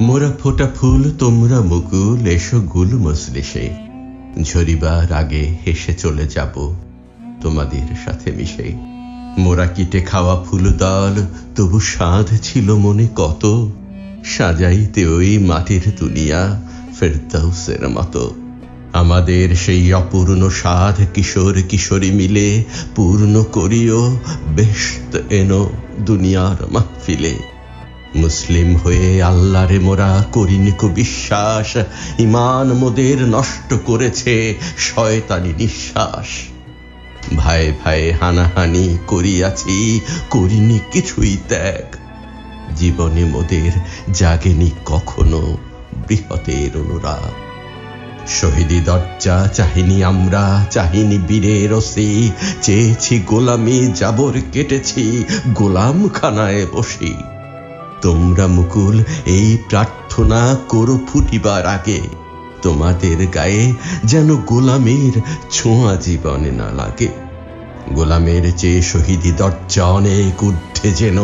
মোরা ফোটা ফুল, তোমরা মুকুল, এসো গুল মজলিসে। ঝরিবার আগে হেসে চলে যাব তোমাদের সাথে মিশে। মোরা কিটে খাওয়া ফুল দল, তবু সাধ ছিল মনে কত। সাজাইতে ওই মাটির দুনিয়া ফেরদাউসের মতো। আমাদের সেই অপূর্ণ সাধ কিশোর কিশোরী মিলে পূর্ণ করিও বেশ এনো দুনিয়ার মাহফিলে। মুসলিম হয়ে আল্লাহরে মোরা করিনিক বিশ্বাস। ইমান মোদের নষ্ট করেছে, শয়তানি নিঃশ্বাস। ভাই ভাই হানাহানি করিয়াছি, করিনি কিছুই ত্যাগ। জীবনে মোদের জাগেনি কখনো বৃহতের অনুরাগ। শহীদি দরজা চাহিনি আমরা, চাহিনি বীরের ওসি। চেয়েছি গোলামি, জাবর কেটেছি গোলাম খানায় বসি। তোমরা মুকুল, এই প্রার্থনা করো ফুটিবার আগে। তোমাদের গায়ে যেন গোলামের ছোঁয়া জীবনে না লাগে। গোলামের চেয়ে শহীদি দরজা অনেক ঊর্ধ্বে যেন,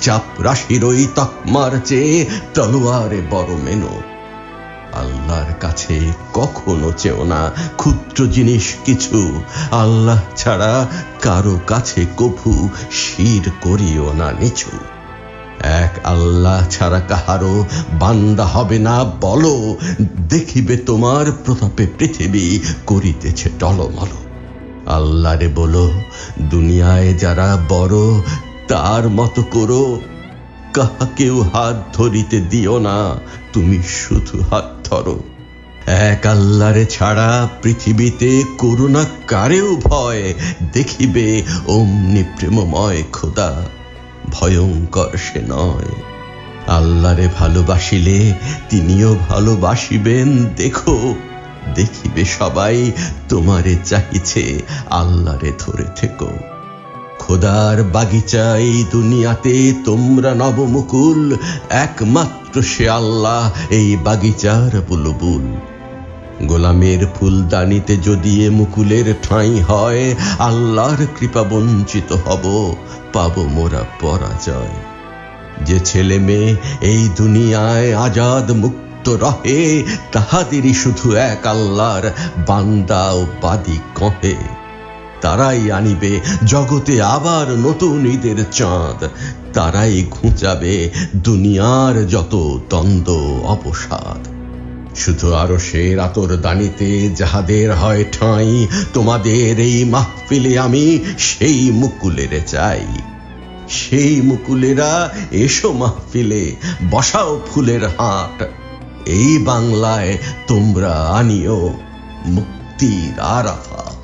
চাপ রাশির ওই তকমার চেয়ে তলোয়ারে বড় মেনো। আল্লাহর কাছে কখনো চেও না ক্ষুদ্র জিনিস কিছু। আল্লাহ ছাড়া কারও কাছে কভু শির করিও না এক আল্লাহ ছাড়া কাহারও বান্দা হবে না, বলো, দেখিবে তোমার প্রতাপে পৃথিবী করিতেছে টলমল। আল্লাহরে বলো, দুনিয়ায় যারা বড়, তার মতো করো। কাহাকেও হাত ধরিতে দিও না, তুমি শুধু হাত ধরো। এক আল্লাহরে ছাড়া পৃথিবীতে করুণা কারেও ভয়, দেখিবে অমনি প্রেমময় খোদা। ভয়ঙ্কর সে নয়। আল্লাহরে ভালোবাসিলে তিনিও ভালোবাসিবেন, দেখো। দেখিবে সবাই তোমারে চাহিছে, আল্লাহরে ধরে থেকো। খোদার বাগিচা এই দুনিয়াতে তোমরা নবমুকুল, একমাত্র সে আল্লাহ এই বাগিচার বুলবুল। গোলামের ফুলদানিতে যদি এ মুকুলের ঠাঁই হয়, আল্লাহর কৃপা বঞ্চিত হব। পাবো মোরা পরাজয়। যে ছেলে মেয়ে এই দুনিয়ায় আজাদ মুক্ত রহে, তাহাদেরই শুধু এক আল্লাহর বান্দা ও বাদি কহে। তারাই আনিবে জগতে আবার নতুন ঈদের চাঁদ। তারাই ঘুঁচাবে দুনিয়ার যত দ্বন্দ্ব অবসাদ শুধু আরও সে রাতর দানিতে যাহাদের হয় ঠাঁই, তোমাদের এই মাহফিলে আমি সেই মুকুলের চাই। সেই মুকুলেরা এসো মাহফিলে, বসাও ফুলের হাট। এই বাংলায় তোমরা আনিও মুক্তির আরাফা